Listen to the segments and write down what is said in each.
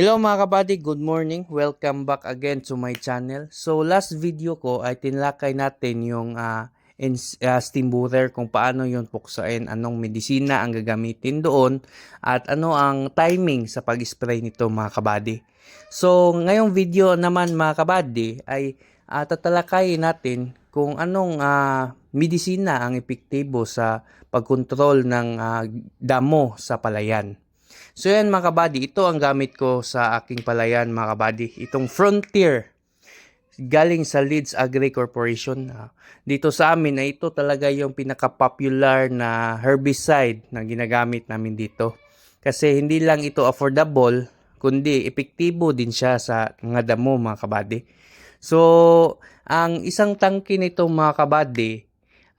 Hello mga kabady, good morning. Welcome back again to my channel. So last video ko ay tinlakay natin yung ah, ins- ah, steam booter kung paano yun puksain, anong medisina ang gagamitin doon at ano ang timing sa pag-spray nito mga kabady. So ngayong video naman mga kabady ay ah, tatalakayin natin kung anong ah, medisina ang epektibo sa pagkontrol ng ah, damo sa palayan. So yan mga kabady, ito ang gamit ko sa aking palayan mga kabady. Itong Frontier, galing sa Leeds Agri Corporation. Ah, dito sa amin na ito talaga yung pinaka-popular na herbicide na ginagamit namin dito. Kasi hindi lang ito affordable, kundi epektibo din siya sa mga damo mga kabady. So, ang isang tangke nito mga kabady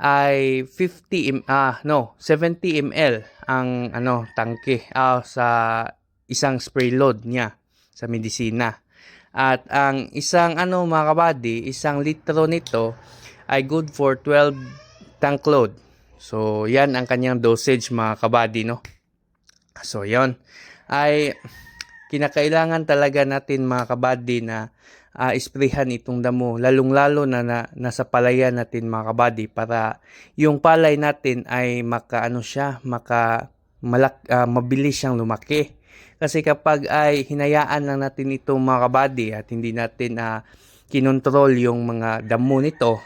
ay 50 m ah no 70 ml ang ano tangke ah, sa isang spray load niya sa medisina. At ang isang ano mga kabady, isang litro nito ay good for 12 tank load. So yan ang kanyang dosage mga kabady no. So yon ay kinakailangan talaga natin mga kabady na uh, isprayhan itong damo lalong-lalo na, na nasa palayan natin mga kabady para yung palay natin ay maka ano siya maka malak, ah, mabilis siyang lumaki kasi kapag ay hinayaan lang natin itong mga kabady at hindi natin uh, kinontrol yung mga damo nito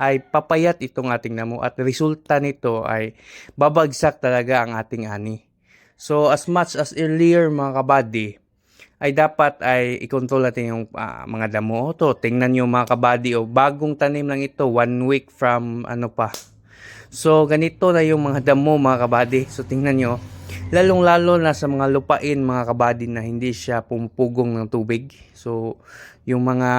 ay papayat itong ating damo at resulta nito ay babagsak talaga ang ating ani. So as much as earlier mga kabady ay dapat ay i-control natin yung ah, mga damo. To, tingnan nyo mga kabady o bagong tanim lang ito one week from ano pa. So ganito na yung mga damo mga kabady. So tingnan nyo lalong lalo na sa mga lupain mga kabady na hindi siya pumupugong ng tubig. So yung mga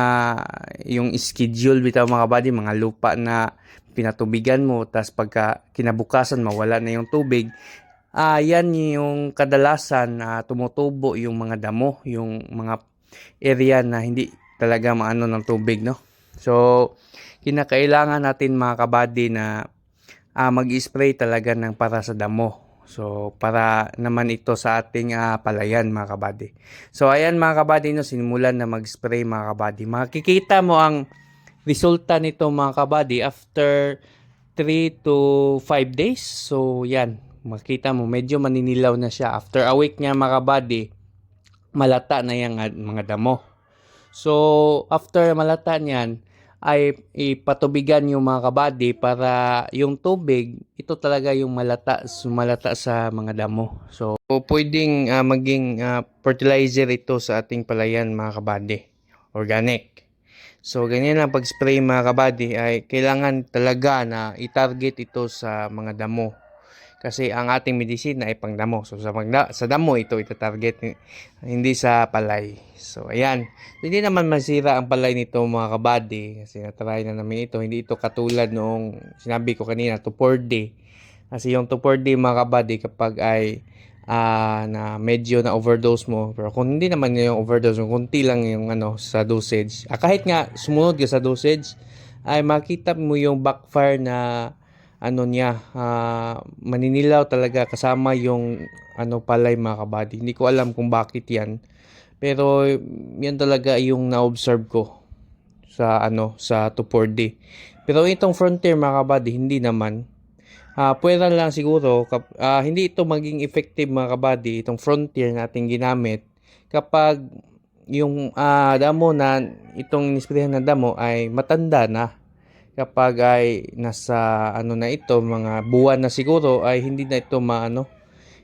yung schedule bitaw mga kabady, mga lupa na pinatubigan mo tas pagka kinabukasan mawala na yung tubig ah yan yung kadalasan na tumutubo yung mga damo, yung mga area na hindi talaga maano ng tubig, no? So, kinakailangan natin mga kabady na ah, mag-spray talaga ng para sa damo. So, para naman ito sa ating ah, palayan mga kabady. So, ayan mga kabady, no, sinimulan na mag-spray mga kabady. Makikita mo ang resulta nito mga kabady after 3 to 5 days. So, yan. Makita mo, medyo maninilaw na siya. After a week niya mga kabady, malata na yung mga damo. So, after malata niyan, ay ipatubigan yung mga kabady para yung tubig, ito talaga yung malata, sumalata sa mga damo. So, pwedeng ah, maging ah, fertilizer ito sa ating palayan mga kabady. Organic. So, ganyan lang pag-spray mga kabady ay kailangan talaga na i-target ito sa mga damo. Kasi ang ating medisina ay pang damo. So, sa, magda- sa damo ito itatarget, hindi sa palay. So, ayan. Hindi naman masira ang palay nito mga kabady. Kasi natry na namin ito. Hindi ito katulad noong sinabi ko kanina, 2,4-D. Kasi yung 2,4-D mga kabady kapag ay ah, na medyo na overdose mo. Pero kung hindi naman yung overdose, yung kunti lang yung ano sa dosage. Ah, kahit nga sumunod ka sa dosage, ay makita mo yung backfire na ano niya, ah, maninilaw talaga kasama yung ano palay mga kabady. Hindi ko alam kung bakit yan. Pero yan talaga yung na-observe ko sa ano sa 2,4-D. Pero itong frontier mga kabady, hindi naman. Ah, pwera lang siguro kap, ah, hindi ito maging effective mga kabady itong frontier nating ginamit kapag yung ah, damo na itong nisprehan na damo ay matanda na kapag ay nasa ano na ito mga buwan na siguro ay hindi na ito maano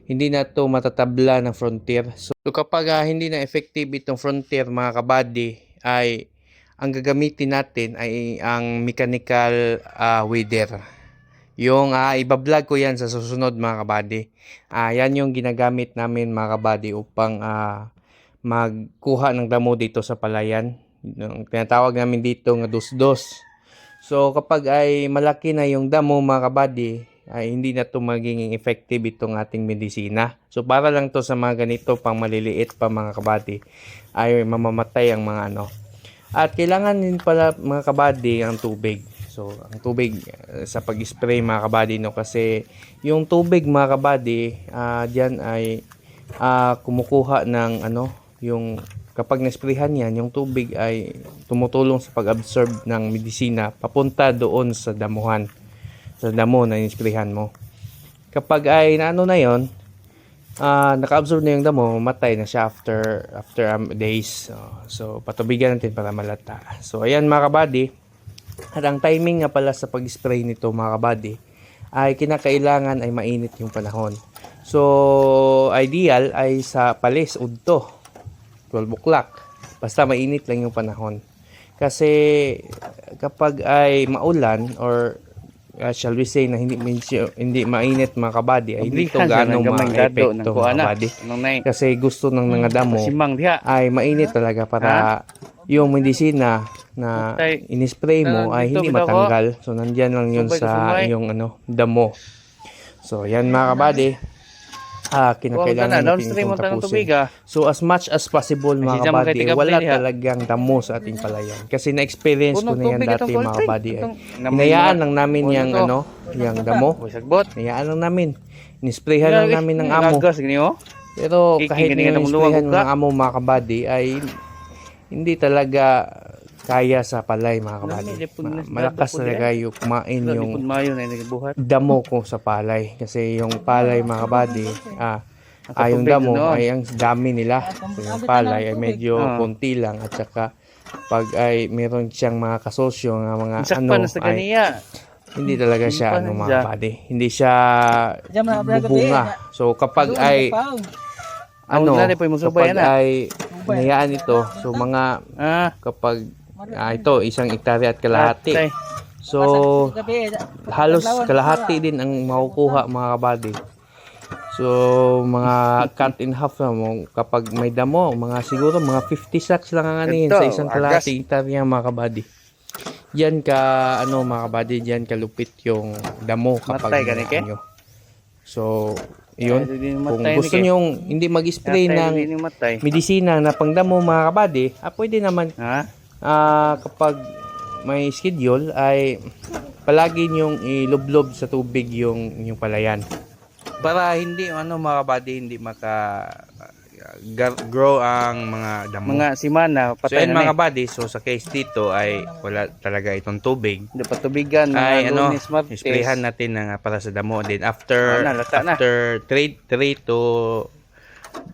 hindi na ito matatabla ng frontier. So, kapag ah, hindi na effective itong frontier mga kabady ay ang gagamitin natin ay ang mechanical ah, weeder yung uh, ibablog ko yan sa susunod mga kabady ah yan yung ginagamit namin mga kabady upang ah, magkuha ng damo dito sa palayan. Yung tinatawag namin dito nga dos-dos So kapag ay malaki na yung damo mga kabady, ay hindi na to magiging effective itong ating medisina. So para lang to sa mga ganito pang maliliit pa mga kabady, ay mamamatay ang mga ano. At kailangan din pala mga kabady ang tubig. So ang tubig uh, sa pag-spray mga kabady no kasi yung tubig mga kabady uh, diyan ay uh, kumukuha ng ano yung kapag nasprihan yan, yung tubig ay tumutulong sa pag-absorb ng medisina papunta doon sa damuhan. Sa damo na inisprihan mo. Kapag ay naano na yon, ah naka-absorb na yung damo, matay na siya after after um, days. So, so patubigan natin para malata. So ayan mga kabady, at ang timing nga pala sa pag-spray nito mga kabady ay kinakailangan ay mainit yung panahon. So, ideal ay sa palis, udto, 12 o'clock. Basta mainit lang yung panahon. Kasi kapag ay maulan or uh, shall we say na hindi hindi mainit mga kabady ay hindi to gaano ma-epekto mga kabady. Kasi gusto ng mga damo Simang diha. ay mainit talaga para yung medisina na inispray mo ay hindi ko. matanggal. So nandiyan lang yun sa yung ano damo. So yan mga kabady. Ah, ka kinakailangan na. natin itong tubig tapusin. ah. So as much as possible mga kabady, wala ha? talagang damo sa ating palayan. Kasi na-experience ko na yan tubig dati mga kabady. Hinayaan lang namin yung ano, yung damo. Hinayaan lang namin. Inisprayhan lang namin ng amo. Oh. Pero kahit ka. ng amo mga kabady ay hindi talaga kaya sa palay mga na- malakas talaga yung kumain Yung damo ko sa palay. Kasi yung palay mga kabady, ah, ah, yung damo ay ang dami nila. So, yung palay ay medyo Ah. konti lang at saka pag ay meron siyang mga kasosyo nga mga ano ay hindi talaga siya ano mga kabady. Hindi siya bubunga. So kapag ay ano, po yung kapag na. ay hinayaan ito, so mga Ah. kapag ah, ito isang ektarya at kalahati. So halos kalahati din ang makukuha mga kabady. So mga cut in half na mo kapag may damo, mga siguro mga 50 sacks lang ang anihin sa isang kalahati ektarya mga kabady. Yan ka ano mga kabady, yan kalupit yung damo kapag Matay nyo. So yun, kung gusto nyo hindi mag-spray ng medisina na pangdamo mga kabady, ah, pwede naman Ha? Ah, kapag may schedule ay palagi niyong ilublob sa tubig yung yung palayan. Para hindi ano mga kabady hindi maka grow ang mga damo. Mga simana, so patay yan na mga ni. kabady, so sa case dito ay wala talaga itong tubig. Hindi pa tubigan. Ay ano, isprayhan natin na para sa damo. Then after na. after 3 3 to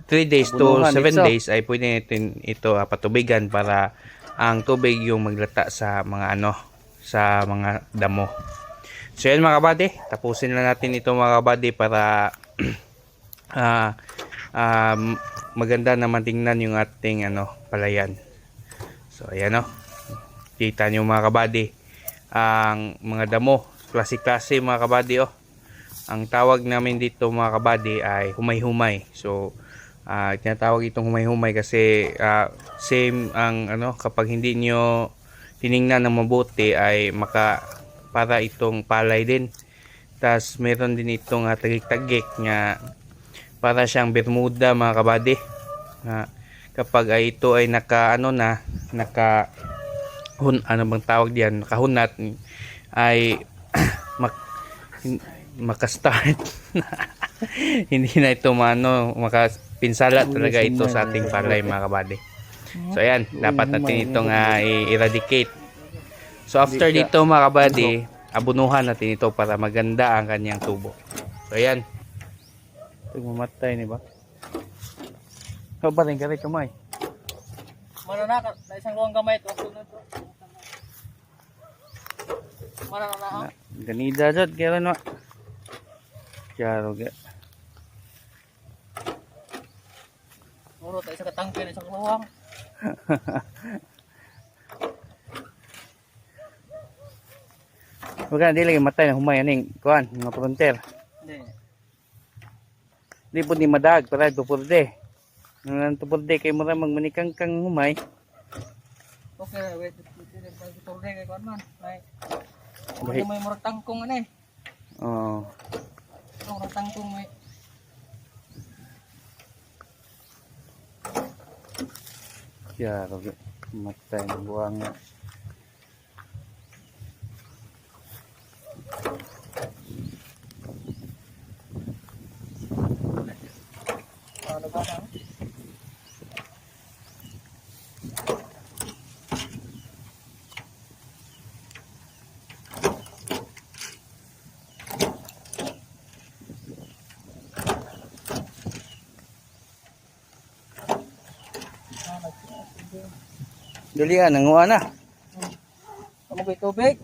3 days to Bunuhan, 7 itso. days ay pwede natin ito ah, patubigan para ang tubig yung maglata sa mga ano sa mga damo. So yan mga kabady, tapusin na natin ito mga kabady para ah um, maganda naman tingnan yung ating ano palayan. So ayan oh. Kita niyo mga kabady ang mga damo, klase-klase mga kabady oh. Ang tawag namin dito mga kabady ay humay-humay. So ah tinatawag itong humay-humay kasi ah, same ang ano kapag hindi nyo tiningnan ng mabuti ay maka para itong palay din. Tapos meron din itong uh, tagik-tagik nga para siyang bermuda mga kabady. Ah, kapag ay ito ay naka ano na naka hun, ano bang tawag diyan nakahunat ay mak, makastart hindi na ito mano makapinsala talaga ito sa ating palay mga kabady. So ayan dapat natin itong ah, i-eradicate. So after dito mga kabady abunuhan natin ito para maganda ang kanyang tubo. So ayan. Ito mamatay ni ba? Ikaw ba rin kari kamay? Mana na, na isang luang gamay ito. Mana na na? Ganida jud kaya no. Klaro ga. Muro tayo sa katangke, isang luwang. Wag na dili matay na humay aning kuan mga frontier. Hindi. Di po ni madag para do purde. Nang to purde kay mura magmanikang kang humay. Okay, wait. Rin kay Kwan man. Bahi. May murag tangkong ano eh. Oh. Murag tangkong may. Klaro ga. Matay na buwang. Ano ba na? Dali ah, nanguha na. Ano ba yung tubig?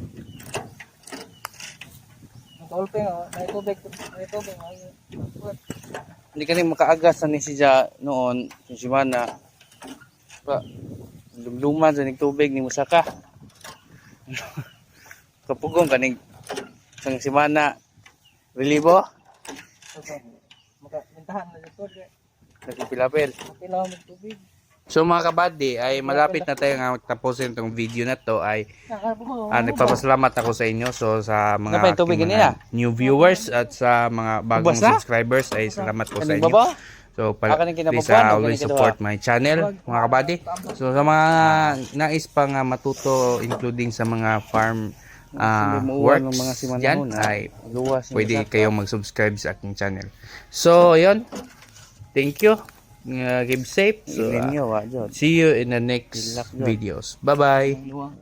Ang tolping, oh. May tubig. May tubig. Hindi ka rin makaagas ni siya noon, yung si Mana. Pa, lumluman sa tubig ni Musaka. Kapugong kaning sang si Mana. Relibo, Okay. Makamintahan na dito. nagpilapil. Makilaw ng tubig. So mga kabady, ay malapit na tayo nga magtapusin itong video na to ay ah, nagpapasalamat ako sa inyo. So sa mga, aking kanina? mga new viewers at sa mga bagong subscribers ay salamat po sa inyo. So pala, please o always support my channel mga kabady. So sa mga nais pang ah, matuto including sa mga farm Lumuwan works ng mga simanahon, dyan ay pwede kayong mag-subscribe sa aking channel. So ayun, thank you. Uh, keep safe. So, Jod. see you in the next videos. Bye-bye.